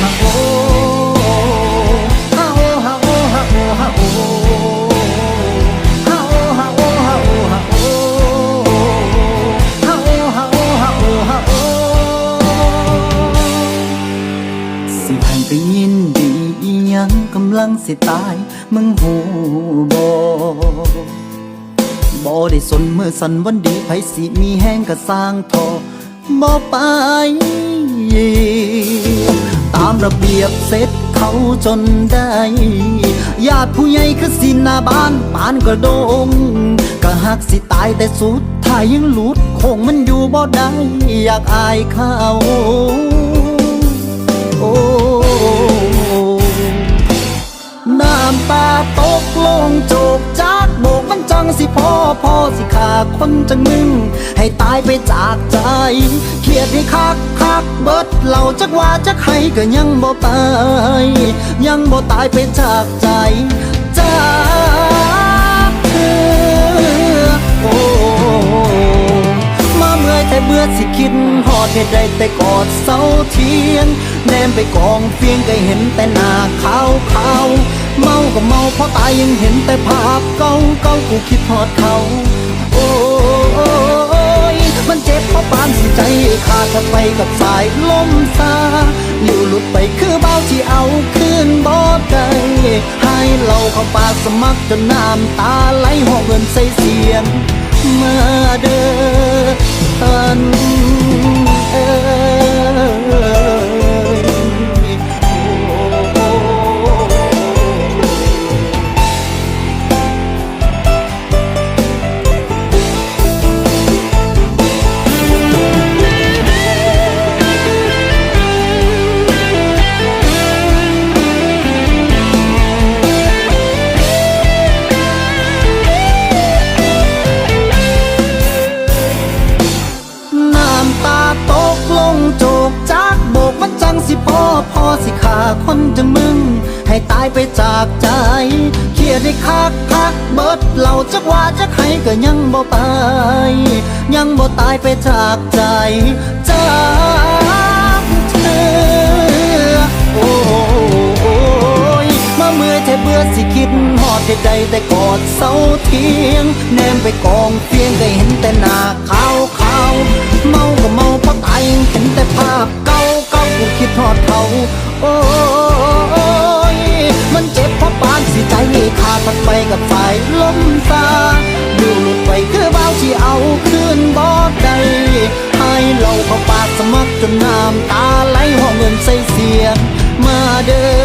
ฮะโอฮะโอฮะโอฮะโอฮะโอฮะโอฮะโอฮะโอฮะโอฮะโอฮะโอฮะโอฮะโอสิให้ไปยินดีอีหยังกำลังสิตายมึงหูบ่บ่ได้สนเมื่อสันวันดีไผสิมีแห้งก็สร้างทอบ่ไป ตามระเบียบเสร็จเขาจนได้ ญาติผู้ใหญ่คือสินนาบ้านปานกระโดงก็หักสิตายแต่สุดท้ายยังหลุดคงมันอยู่บ่ได้อยากอายเขา โอ้ คนจังมึง ให้ตายไปจากใจ เครียดให้คักคักเบิดเหล่าจักว่าจักให้ก็ยังบ่ไป ยังบ่ตายไปจากใจจากเธอโอ้มาเมื่อยแต่เบื่อสิคิดหอดเหตุใดแต่กอดเสาเทียงแนมไปกองเฟียงก็เห็นแต่หน้าขาวขาวเมาก็เมาเพราะตายยังเห็นแต่ภาพเก่าเก่ากูคิดหอดเขา จ็บเพราะปานสิใจขาดไปกับสายลมซาอยู่หลุดไปคือเบาที่เอาคืนบ่ได้ให้เราเข้าปากสมัครจนน้ำตาไหลหอบเงินใส่เสียง เมื่อเดิน ตาตกลงโจกจากโบกมันจังสิพอพอสิขาคนจังมึง ให้ตายไปจากใจเครียดให้คักคักเบิดเหล่าจักว่าจักให้ก็ยังบ่ไป ยังบ่ตายไปจากใจจากเธอโอ้ยมาเมื่อยแทบเบื่อสิคิดหอดเหตุใดแต่กอดเสาเทียง แนมไปกองเฟียงก็เห็นแต่หน้า ขาดพัดไปกับสายลมตาดูหลุดไปคือเบาที่เอาคืนบ่ใดให้เราเข้าปากสมัครจนน้ำตาไหลห้องเงินใส่เสียงมาเด้อ